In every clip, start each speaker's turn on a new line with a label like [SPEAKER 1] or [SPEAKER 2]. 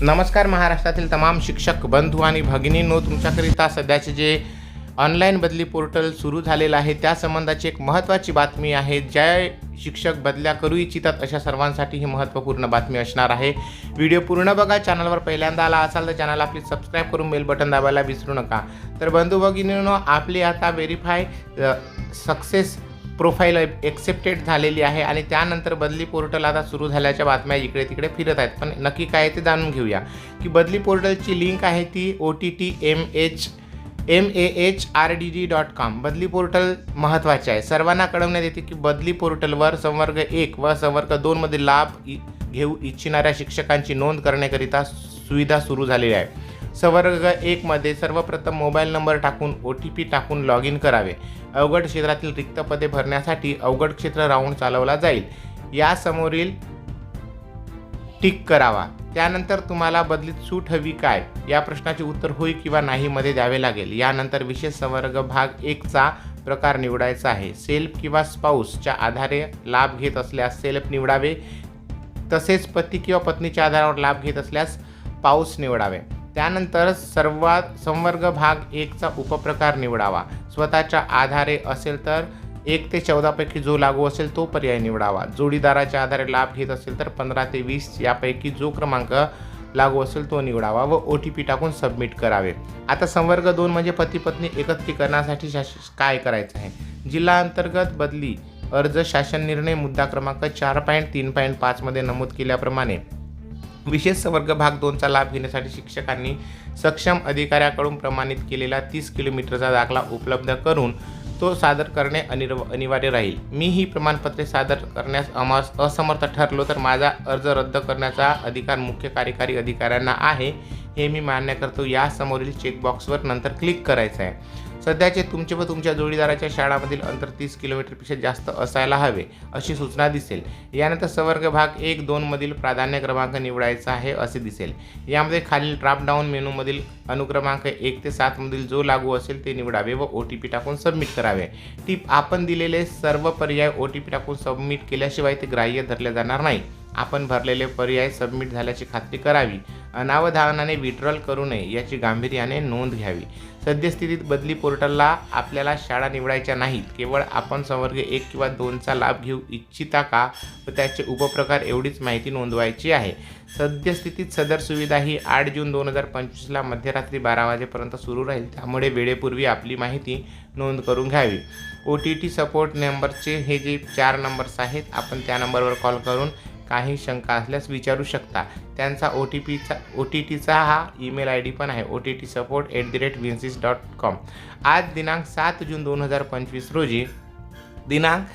[SPEAKER 1] नमस्कार महाराष्ट्रातील तमाम शिक्षक बंधू आणि भगिनींनो तुमच्याकरिता सध्याचे जे ऑनलाईन बदली पोर्टल सुरू झालेलं आहे त्या संबंधाची एक महत्त्वाची बातमी आहे. ज्या शिक्षक बदल्या करू इच्छितात अशा सर्वांसाठी ही महत्त्वपूर्ण बातमी असणार आहे. व्हिडिओ पूर्ण बघा चॅनलवर पहिल्यांदा आला असाल तर चॅनलला आपली सबस्क्राईब करून बेल बटन दाबायला विसरू नका. तर बंधू भगिनींनो आपली आता व्हेरीफाय सक्सेस प्रोफाईल एक्सेप्टेड झालेली आहे आणि त्यानंतर बदली पोर्टल आता सुरू झाल्याच्या बातम्या इकडे तिकडे फिरत आहेत. पण नक्की काय ते जाणून घेऊया. की बदली पोर्टलची लिंक आहे ती O T T M H M A H R D G dot com बदली पोर्टल महत्त्वाचे आहे. सर्वांना कळवण्यात येते की बदली पोर्टलवर संवर्ग एक व संवर्ग दोनमध्ये लाभ इ घेऊ इच्छिणाऱ्या शिक्षकांची नोंद करण्याकरिता सुविधा सुरू झालेली आहे. संवर्ग एकमध्ये सर्वप्रथम मोबाईल नंबर टाकून ओ टी पी टाकून लॉग इन करावे. अवघड क्षेत्रातील रिक्त पदे भरण्यासाठी अवघड क्षेत्र राऊंड चालवला जाईल. यासमोरील टिक करावा. त्यानंतर तुम्हाला बदलीत सूट हवी काय? या प्रश्नाचे उत्तर होय किंवा नाही मध्ये द्यावे लागेल. यानंतर विशेष संवर्ग भाग एकचा प्रकार निवडायचा आहे. सेल्फ किंवा स्पाऊसच्या आधारे लाभ घेत असल्यास सेल्फ निवडावे. तसेच पती किंवा पत्नीच्या आधारावर लाभ घेत असल्यास पाऊस निवडावे. त्यानंतर सर्वात संवर्ग भाग एकचा उपप्रकार निवडावा. स्वतःच्या आधारे असेल तर एक ते चौदापैकी जो लागू असेल तो पर्याय निवडावा. जोडीदाराच्या आधारे लाभ घेत असेल तर पंधरा ते वीस यापैकी जो क्रमांक लागू असेल तो निवडावा व ओ टी पी टाकून सबमिट करावे. आता संवर्ग दोन म्हणजे पती पत्नी एकत्रीकरणासाठी शास काय करायचं आहे? जिल्हा अंतर्गत बदली अर्ज शासन निर्णय मुद्दा क्रमांक चार पॉईंट तीन पॉईंट पाचमध्ये नमूद केल्याप्रमाणे विशेष संवर्ग भाग दोनचा लाभ घेण्यासाठी शिक्षकांनी सक्षम अधिकाऱ्याकडून प्रमाणित केलेला तीस किलोमीटरचा दाखला उपलब्ध करून तो सादर करणे अनिर्व अनिवार्य राहील. मी ही प्रमाणपत्रे सादर करण्यास अमास असमर्थ ठरलो तर माझा अर्ज रद्द करण्याचा अधिकार मुख्य कार्यकारी अधिकाऱ्यांना आहे. हे मी मान्य करतो. यासमोरील चेकबॉक्सवर नंतर क्लिक करायचं आहे. सध्याचे तुमचे व तुमच्या जोडीदाराच्या शाळामधील अंतर तीस किलोमीटरपेक्षा जास्त असायला हवे अशी सूचना दिसेल. यानंतर सवर्ग भाग एक दोनमधील प्राधान्य क्रमांक निवडायचा आहे असे दिसेल. यामध्ये खालील ड्रॉपडाऊन मेनूमधील अनुक्रमांक एक ते सातमधील जो लागू असेल ते निवडावे व ओ टी पी टाकून सबमिट करावे. टीप आपण दिलेले सर्व पर्याय ओ टी पी टाकून सबमिट केल्याशिवाय ते ग्राह्य धरले जाणार नाही. आपण भरलेले पर्याय सबमिट झाल्याची खात्री करावी. अनावधानाने विड्रॉल करू नये याची गांभीर्याने नोंद घ्यावी. सद्यस्थितीत बदली पोर्टलला आपल्याला शाळा निवडायच्या नाहीत. केवळ आपण संवर्ग एक किंवा दोनचा लाभ घेऊ इच्छिता का व त्याचे उपप्रकार एवढीच माहिती नोंदवायची आहे. सद्यस्थितीत सदर सुविधा ही आठ जून दोन हजार पंचवीसला मध्यरात्री बारा वाजेपर्यंत सुरू राहील. त्यामुळे वेळेपूर्वी आपली माहिती नोंद करून घ्यावी. ओ टी टी सपोर्ट नंबरचे हे जे चार नंबर्स आहेत आपण त्या नंबरवर कॉल करून काही शंका असल्यास विचारू शकता. त्यांचा ओ टी पीचा ओ टी टीचा हा ईमेल आय डी पण आहे. O T T support at the rate Vinsys dot com आज दिनांक सात जून दोन हजार पंचवीस रोजी दिनांक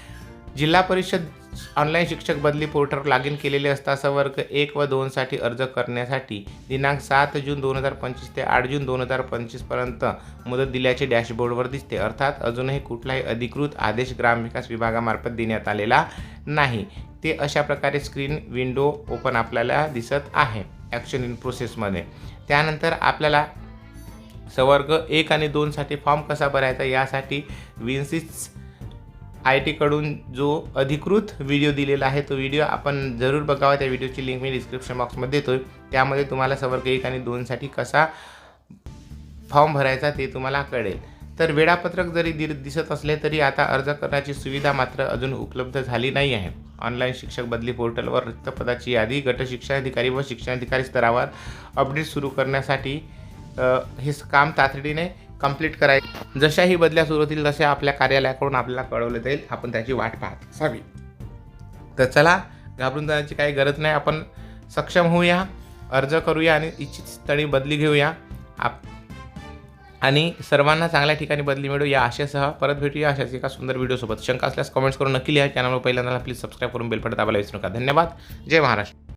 [SPEAKER 1] जिल्हा परिषद ऑनलाईन शिक्षक बदली पोर्टल लॉग इन केलेले असता संवर्ग एक व दोनसाठी अर्ज करण्यासाठी दिनांक सात जून दोन हजार पंचवीस ते आठ जून दोन हजार पंचवीसपर्यंत मुदत दिल्याचे डॅशबोर्डवर दिसते. अर्थात अजूनही कुठलाही अधिकृत आदेश ग्रामविकास विभागामार्फत देण्यात आलेला नाही. ते अशा प्रकारे स्क्रीन विंडो ओपन आपल्याला दिसत आहे ॲक्शन इन प्रोसेसमध्ये त्यानंतर आपल्याला सवर्ग एक आणि दोनसाठी फॉर्म कसा भरायचा यासाठी विन्सिस आय टीकडून जो अधिकृत व्हिडिओ दिलेला आहे तो व्हिडिओ आपण जरूर बघावा. त्या व्हिडिओची लिंक मी डिस्क्रिप्शन बॉक्समध्ये देतो त्यामध्ये तुम्हाला सवर्ग एक आणि दोनसाठी कसा फॉर्म भरायचा ते तुम्हाला कळेल. तर वेळापत्रक जरी दि दिसत असले तरी आता अर्ज करण्याची सुविधा मात्र अजून उपलब्ध झाली नाही आहे. ऑनलाईन शिक्षक बदली पोर्टलवर रिक्त पदाची यादी गट शिक्षणाधिकारी व शिक्षणाधिकारी स्तरावर अपडेट सुरू करण्यासाठी हे काम तातडीने कंप्लीट कराय जशा ही बदल्या सुरू होतील तशा आपल्या कार्यालयाकडून आपल्याला कळवलं जाईल. आपण त्याची वाट पाहत असावी. तर चला घाबरून जाण्याची काही गरज नाही. आपण सक्षम होऊया अर्ज करूया आणि इच्छित स्थळी बदली घेऊया. आप आणि सर्वांना चांगल्या ठिकाणी बदली मिळू या आशेसह परत भेटूया अशाच एका सुंदर व्हिडिओसोबत शंका असल्यास कमेंट्स करून नक्की लिहा. चॅनलवर पहिल्यांदा प्लीज सबस्क्राईब करून बेलपट दाबायला विसरू नका. धन्यवाद. जय महाराष्ट्र.